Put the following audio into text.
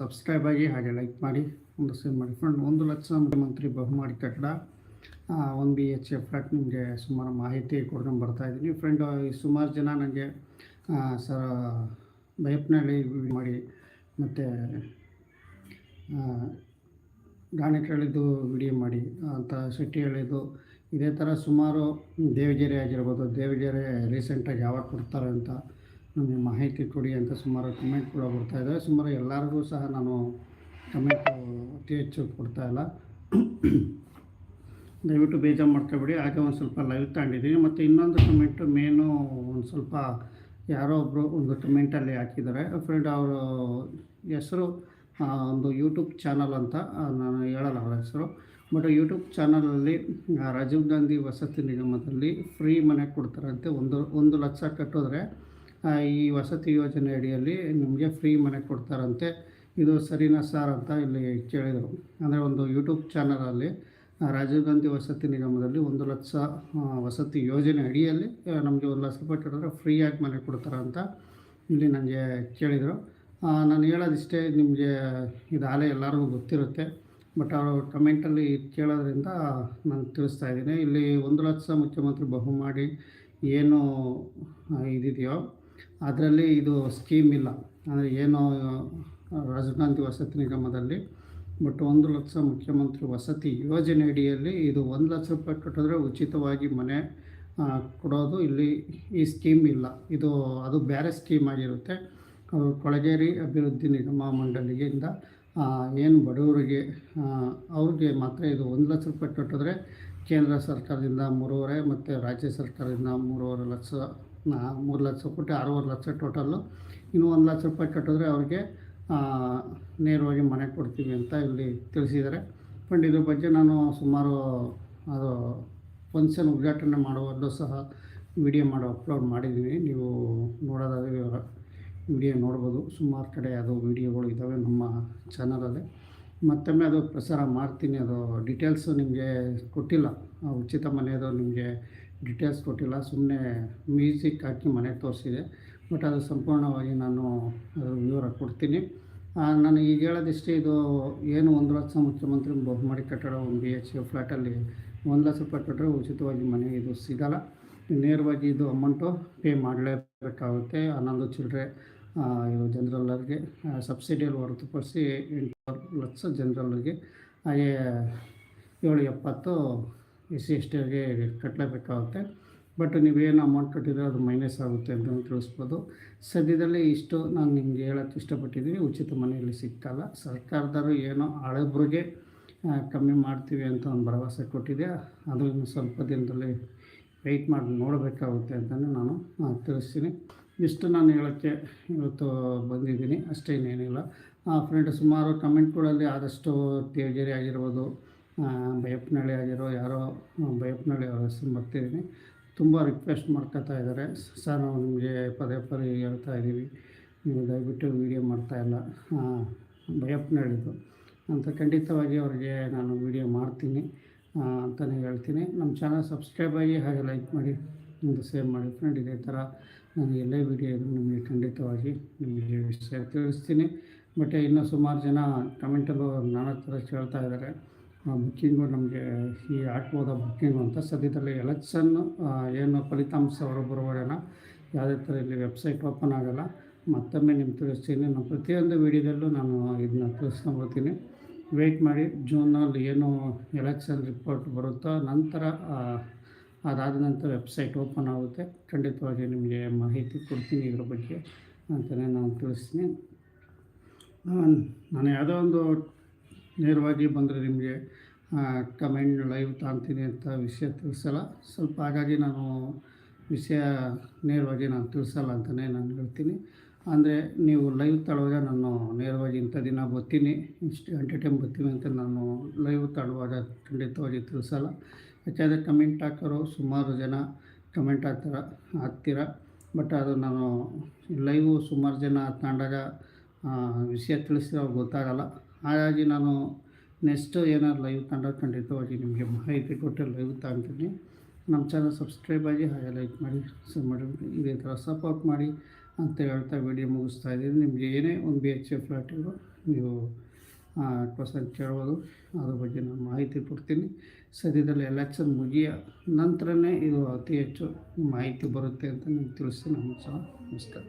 Subscribe ಆಗಿ ಹಾಗೆ like ಮಾಡಿ, ಒಂದು ಸೇವ್ ಮಾಡಿ. ಫ್ರೆಂಡ್ ಒಂದು ಲಕ್ಷ ಮುಖ್ಯಮಂತ್ರಿ ಬಹುಮಾಡಿ ಕಟ್ಟಡ one B H F flat ನಿಮಗೆ ಸುಮಾರು ಮಾಹಿತಿ ಕೊಡ್ಕೊಂಡು ಬರ್ತಾ ಇದ್ದೀನಿ. ಫ್ರೆಂಡ್ ಸುಮಾರು ಜನ ನನಗೆ ಸರ್ ಬೈಪ್ನಲ್ಲಿ ಮಾಡಿ, ಮತ್ತು ಗಾಣಿಟ್ರಳಿದ್ದು ವಿಡಿಯೋ ಮಾಡಿ, ಅಂತ ಹೇಳಿದ್ದು. ಇದೇ ಥರ ಸುಮಾರು ದೇವಗೆರೆ ಆಗಿರ್ಬೋದು, ದೇವಗೆರೆ ರೀಸೆಂಟಾಗಿ ಯಾವಾಗ ಕೊಡ್ತಾರೆ ಅಂತ ನಮಗೆ ಮಾಹಿತಿ ಕೊಡಿ ಅಂತ ಸುಮಾರು ಕಮೆಂಟ್ ಕೂಡ ಬರ್ತಾ ಇದ್ದಾವೆ ಸುಮಾರು ಎಲ್ಲರಿಗೂ ಸಹ ನಾನು ಕಮೆಂಟ್ ಅತಿ ಹೆಚ್ಚು ಕೊಡ್ತಾ ಇಲ್ಲ. ದಯವಿಟ್ಟು ಬೇಜಾರು ಮಾಡ್ಕೊಬೇಡಿ. ಹಾಗೆ ಒಂದು ಸ್ವಲ್ಪ ಲೈವ್ ತಗೊಂಡಿದ್ದೀನಿ. ಮತ್ತು ಇನ್ನೊಂದು ಕಮೆಂಟು ಮೇನು ಒಂದು ಸ್ವಲ್ಪ ಯಾರೋ ಒಬ್ಬರು ಒಂದು ಕಮೆಂಟಲ್ಲಿ ಹಾಕಿದ್ದಾರೆ. ಫ್ರೆಂಡ್ ಅವರು ಹೆಸರು ಒಂದು ಯೂಟ್ಯೂಬ್ ಚಾನಲ್ ಅಂತ ನಾನು ಹೇಳಲ್ಲ ಅವರ ಹೆಸರು. ಬಟ್ ಯೂಟ್ಯೂಬ್ ಚಾನಲಲ್ಲಿ ರಾಜೀವ್ ಗಾಂಧಿ ವಸತಿ ನಿಗಮದಲ್ಲಿ ಫ್ರೀ ಮನೆ ಕೊಡ್ತಾರಂತೆ. ಒಂದು ಒಂದು ಲಕ್ಷ ಕಟ್ಟಿದ್ರೆ ಈ ವಸತಿ ಯೋಜನೆ ಅಡಿಯಲ್ಲಿ ನಿಮಗೆ ಫ್ರೀ ಮನೆ ಕೊಡ್ತಾರಂತೆ. ಇದು ಸರಿನಾ ಸರ್ ಅಂತ ಇಲ್ಲಿ ಕೇಳಿದರು. ಅಂದರೆ ಒಂದು ಯೂಟ್ಯೂಬ್ ಚಾನಲಲ್ಲಿ ರಾಜೀವ್ ಗಾಂಧಿ ವಸತಿ ನಿಗಮದಲ್ಲಿ ಒಂದು ಲಕ್ಷ ವಸತಿ ಯೋಜನೆ ಅಡಿಯಲ್ಲಿ ನಮಗೆ ಒಂದು ಲಕ್ಷ ರೂಪಾಯಿ ಕಟ್ಟಿದ್ರೆ ಫ್ರೀಯಾಗಿ ಮನೆ ಕೊಡ್ತಾರೆ ಅಂತ ಇಲ್ಲಿ ನನಗೆ ಕೇಳಿದರು. ನಾನು ಹೇಳೋದಿಷ್ಟೇ ನಿಮಗೆ ಇದು ಆಲೆ ಎಲ್ಲರಿಗೂ ಗೊತ್ತಿರುತ್ತೆ. ಬಟ್ ಅವರು ಕಮೆಂಟಲ್ಲಿ ಕೇಳೋದ್ರಿಂದ ನಾನು ತಿಳಿಸ್ತಾ ಇದ್ದೀನಿ. ಇಲ್ಲಿ ಒಂದು ಲಕ್ಷ ಮುಖ್ಯಮಂತ್ರಿ ಬಹುಮಾಡಿ ಏನು ಇದಿದೆಯೋ ಅದರಲ್ಲಿ ಇದು ಸ್ಕೀಮ್ ಇಲ್ಲ. ಅಂದರೆ ಏನು ರಾಜೀವ್ ಗಾಂಧಿ ವಸತಿ ನಿಗಮದಲ್ಲಿ ಬಟ್ ಒಂದು ಲಕ್ಷ ಮುಖ್ಯಮಂತ್ರಿ ವಸತಿ ಯೋಜನೆ ಅಡಿಯಲ್ಲಿ ಇದು ಒಂದು ಲಕ್ಷ ರೂಪಾಯಿ ಕಟ್ಟಿದ್ರೆ ಉಚಿತವಾಗಿ ಮನೆ ಕೊಡೋದು ಇಲ್ಲಿ ಈ ಸ್ಕೀಮ್ ಇಲ್ಲ. ಇದು, ಅದು ಬೇರೆ ಸ್ಕೀಮ್ ಆಗಿರುತ್ತೆ. ಕೊಳಗೇರಿ ಅಭಿವೃದ್ಧಿ ನಿಗಮ ಮಂಡಳಿಯಿಂದ ಏನು ಬಡವರಿಗೆ ಅವ್ರಿಗೆ ಮಾತ್ರ ಇದು ಒಂದು ಲಕ್ಷ ರೂಪಾಯಿ ಕಟ್ಟಿದ್ರೆ ಕೇಂದ್ರ ಸರ್ಕಾರದಿಂದ ಮೂರುವರೆ, ಮತ್ತು ರಾಜ್ಯ ಸರ್ಕಾರದಿಂದ ಮೂರುವರೆ ಲಕ್ಷ ಮೂರು ಲಕ್ಷ ಕೊಟ್ಟು ಆರೂವರೆ ಲಕ್ಷ ಟೋಟಲ್ಲು. ಇನ್ನು ಒಂದು ಲಕ್ಷ ರೂಪಾಯಿ ಕಟ್ಟಿದ್ರೆ ಅವ್ರಿಗೆ ನೇರವಾಗಿ ಮನೆ ಕೊಡ್ತೀವಿ ಅಂತ ಇಲ್ಲಿ ತಿಳಿಸಿದ್ದಾರೆ. ಬಟ್ ಇದ್ರ ಬಗ್ಗೆ ನಾನು ಸುಮಾರು, ಅದು ಫಂಕ್ಷನ್ ಉದ್ಘಾಟನೆ ಮಾಡುವಲ್ಲೂ ಸಹ ವಿಡಿಯೋ ಮಾಡಿ, ಅಪ್ಲೋಡ್ ಮಾಡಿದ್ದೀನಿ. ನೀವು ನೋಡೋದಾದರೆ ವಿಡಿಯೋ ನೋಡ್ಬೋದು. ಸುಮಾರು ಕಡೆ ಅದು ವಿಡಿಯೋಗಳು ಇದ್ದಾವೆ ನಮ್ಮ ಚಾನಲಲ್ಲಿ. ಮತ್ತೊಮ್ಮೆ ಅದು ಪ್ರಸಾರ ಮಾಡ್ತೀನಿ. ಅದು ಡೀಟೇಲ್ಸು ನಿಮಗೆ ಕೊಟ್ಟಿಲ್ಲ. ಉಚಿತ ಮನೆಯದು ನಿಮಗೆ ಡೀಟೇಲ್ಸ್ ಕೊಟ್ಟಿಲ್ಲ ಸುಮ್ಮನೆ ಮ್ಯೂಸಿಕ್ ಹಾಕಿ ಮನೆ ತೋರಿಸಿದೆ. ಬಟ್ ಅದು ಸಂಪೂರ್ಣವಾಗಿ ನಾನು ವಿವರ ಕೊಡ್ತೀನಿ. ನಾನು ಈಗ ಹೇಳೋದಿಷ್ಟೇ, ಇದು ಏನು ಒಂದು ಲಕ್ಷ ಮುಖ್ಯಮಂತ್ರಿ ಬಹುಮಾಡಿ ಕಟ್ಟಡ ಒಂದು ಬಿ ಎಚ್ ಫ್ಲ್ಯಾಟಲ್ಲಿ ಒಂದು ಲಕ್ಷ ರೂಪಾಯಿ ಕಟ್ಟರೆ ಉಚಿತವಾಗಿ ಮನೆ ಇದು ಸಿಗಲ್ಲ. ನೇರವಾಗಿ ಇದು ಅಮೌಂಟು ಪೇ ಮಾಡಲೇಬೇಕಾಗುತ್ತೆ. ಹನ್ನೊಂದು ಚಿಲ್ಲರೆ ಇದು ಜನರಲ್ಲರಿಗೆ ಸಬ್ಸಿಡಿಯಲ್ಲಿ ಹೊರತುಪಡಿಸಿ ಎಂಟು ಲಕ್ಷ ಜನರಲ್ಲರಿಗೆ ಹಾಗೆ ಏಳು ಎಪ್ಪತ್ತು ಎಸ್ ಸಿ ಎಸ್ ಟಿಗೆ ಕಟ್ಟಲೇಬೇಕಾಗುತ್ತೆ. ಬಟ್ ನೀವೇನು ಅಮೌಂಟ್ ಕಟ್ಟಿದ್ರೆ ಅದು ಮೈನಸ್ ಆಗುತ್ತೆ ಅಂತ ತಿಳಿಸ್ಬೋದು. ಸದ್ಯದಲ್ಲಿ ಇಷ್ಟು ನಾನು ನಿಮಗೆ ಹೇಳೋಕ್ಕೆ ಇಷ್ಟಪಟ್ಟಿದ್ದೀನಿ. ಉಚಿತ ಮನೆಯಲ್ಲಿ ಸಿಕ್ಕಲ್ಲ ಸರ್ಕಾರದವರು ಏನೋ ಹಳಬ್ರಿಗೆ ಕಮ್ಮಿ ಮಾಡ್ತೀವಿ ಅಂತ ಒಂದು ಭರವಸೆ ಕೊಟ್ಟಿದೆ. ಅದು ಸ್ವಲ್ಪ ದಿನದಲ್ಲಿ ವೆಯ್ಟ್ ಮಾಡಿ ನೋಡಬೇಕಾಗುತ್ತೆ ಅಂತಲೇ ನಾನು ತಿಳಿಸ್ತೀನಿ. ಇಷ್ಟು ನಾನು ಹೇಳೋಕ್ಕೆ ಇವತ್ತು ಬಂದಿದ್ದೀನಿ. ಅಷ್ಟೇನೇನಿಲ್ಲ ಫ್ರೆಂಡ್ ಸುಮಾರು ಕಮೆಂಟ್ಗಳಲ್ಲಿ ಆದಷ್ಟು ತೇಜರಿ ಆಗಿರ್ಬೋದು. ಬಯಪ್ಪನಹಳ್ಳಿ ಆಗಿರೋ ಯಾರೋ ಬೈಯಪ್ಪನಹಳ್ಳಿ ಅವ್ರ ಹೆಸರು ಬರ್ತಿದ್ದೀನಿ ತುಂಬ ರಿಕ್ವೆಸ್ಟ್ ಮಾಡ್ಕೊತಾ ಇದ್ದಾರೆ. ಸರ್ ನಾವು ನಿಮಗೆ ಪದೇ ಪದೇ ಹೇಳ್ತಾ ಇದ್ದೀವಿ. ನೀವು ದಯವಿಟ್ಟು ವೀಡಿಯೋ ಮಾಡ್ತಾಯಿಲ್ಲ ಬೈಯಪ್ಪನಹಳ್ಳಿದು. ಅಂತ ಖಂಡಿತವಾಗಿ ಅವರಿಗೆ ನಾನು ವೀಡಿಯೋ ಮಾಡ್ತೀನಿ. ಅಂತಲೇ ಹೇಳ್ತೀನಿ. ನಮ್ಮ ಚಾನಲ್ ಸಬ್ಸ್ಕ್ರೈಬ್ ಆಗಿ ಹಾಗೆ ಲೈಕ್ ಮಾಡಿ. ಒಂದು ಸೇವ್ ಮಾಡಿ ಫ್ರೆಂಡ್ ಇದೇ ಥರ ನಾನು ಎಲ್ಲೇ ವೀಡಿಯೋ ನಿಮಗೆ ಖಂಡಿತವಾಗಿ ನಿಮಗೆ ವಿಷಯ ತಿಳಿಸ್ತೀನಿ. ಬಟ್ ಇನ್ನೂ ಸುಮಾರು ಜನ ಕಮೆಂಟಲ್ಲೂ ನಾನಾ ಥರ ಕೇಳ್ತಾ ಇದ್ದಾರೆ. ಬುಕ್ಕಿಂಗು ನಮಗೆ ಈ ಆಟೋದ ಬುಕ್ಕಿಂಗು ಅಂತ ಸದ್ಯದಲ್ಲಿ ಎಲೆಕ್ಷನ್ ಏನು ಫಲಿತಾಂಶ ಬರುವಾಗೆಲ್ಲ ಯಾವುದೇ ಥರ ಇಲ್ಲಿ ವೆಬ್ಸೈಟ್ ಓಪನ್ ಆಗೋಲ್ಲ. ಮತ್ತೊಮ್ಮೆ ನಿಮ್ಗೆ ತಿಳಿಸ್ತೀನಿ, ನಾನು ಪ್ರತಿಯೊಂದು ವೀಡಿಯೋದಲ್ಲೂ ನಾನು ಇದನ್ನ ತಿಳಿಸ್ಕೊಂಬರ್ತೀನಿ ವೆಯ್ಟ್ ಮಾಡಿ, ಜೂನಲ್ಲಿ ಏನು ಎಲೆಕ್ಷನ್ ರಿಪೋರ್ಟ್ ಬರುತ್ತೋ ನಂತರ ಅದಾದ ನಂತರ ವೆಬ್ಸೈಟ್ ಓಪನ್ ಆಗುತ್ತೆ. ಖಂಡಿತವಾಗಿ ನಿಮಗೆ ಮಾಹಿತಿ ಕೊಡ್ತೀನಿ ಇದ್ರ ಬಗ್ಗೆ ಅಂತಲೇ ನಾನು ತಿಳಿಸ್ತೀನಿ. ನಾನು ಯಾವುದೋ ಒಂದು ನೇರವಾಗಿ ಬಂದರೆ ನಿಮಗೆ ಕಮೆಂಟ್ ಲೈವ್ ತಾಂತೀನಿ ಅಂತ ವಿಷಯ ತಿಳಿಸಲ್ಲ. ಸ್ವಲ್ಪ ಹಾಗಾಗಿ ನಾನು ವಿಷಯ ನೇರವಾಗಿ ನಾನು ತಿಳಿಸಲ್ಲ ಅಂತಲೇ ನಾನು ಹೇಳ್ತೀನಿ. ಅಂದರೆ ನೀವು ಲೈವ್ ತಳುವಾಗ ನಾನು ನೇರವಾಗಿ ಇಂಥ ದಿನ ಬರ್ತೀನಿ ಇಷ್ಟು ಗಂಟೆ ಟೈಮ್ ಬರ್ತೀನಿ ಅಂತ ನಾನು ಲೈವ್ ತಳುವಾಗ ಖಂಡಿತವಾಗಿ ತಿಳಿಸಲ್ಲ. ಯಾಕೆಂದರೆ ಕಮೆಂಟ್ ಹಾಕೋರು ಸುಮಾರು ಜನ ಕಮೆಂಟ್ ಹಾಕ್ತಾರ, ಹಾಕ್ತೀರ. ಬಟ್ ಅದು ನಾನು ಲೈವು ಸುಮಾರು ಜನ ತಾಂಡಾಗ ವಿಷಯ ತಿಳಿಸಿದ್ರೆ ಗೊತ್ತಾಗಲ್ಲ. ಹಾಗಾಗಿ ನಾನು ನೆಕ್ಸ್ಟ್ ಏನಾದ್ರು ಲೈವ್ ಕಂಡ ಖಂಡಿತವಾಗಿ ನಿಮಗೆ ಮಾಹಿತಿ ಕೊಟ್ಟು ಲೈವ್ ತಾಂತೀನಿ ನಮ್ಮ ಚಾನಲ್ ಸಬ್ಸ್ಕ್ರೈಬ್ ಆಗಿ ಹಾಗೆ ಲೈಕ್ ಮಾಡಿ, ಶೇರ್ ಮಾಡಿ, ಇದೇ ಥರ ಸಪೋರ್ಟ್ ಮಾಡಿ ಅಂತ ಹೇಳ್ತಾ ವಿಡಿಯೋ ಮುಗಿಸ್ತಾ ಇದ್ದೀನಿ. ನಿಮಗೆ ಏನೇ ಒಂದು ಬಿ ಎಚ್ ಎ ಇರೋ ನೀವು ಕ್ವಶನ್ ಕೇಳ್ಬೋದು. ಅದ್ರ ಬಗ್ಗೆ ನಾನು ಮಾಹಿತಿ ಕೊಡ್ತೀನಿ. ಸದ್ಯದಲ್ಲಿ ಎಲೆಕ್ಷನ್ ಮುಗಿಯ ನಂತರನೇ ಇದು ಅತಿ ಹೆಚ್ಚು ಮಾಹಿತಿ ಬರುತ್ತೆ ಅಂತ ನಿಮ್ಗೆ ತಿಳಿಸ್ತೀನಿ. ಸಹ ನಮಸ್ಕಾರ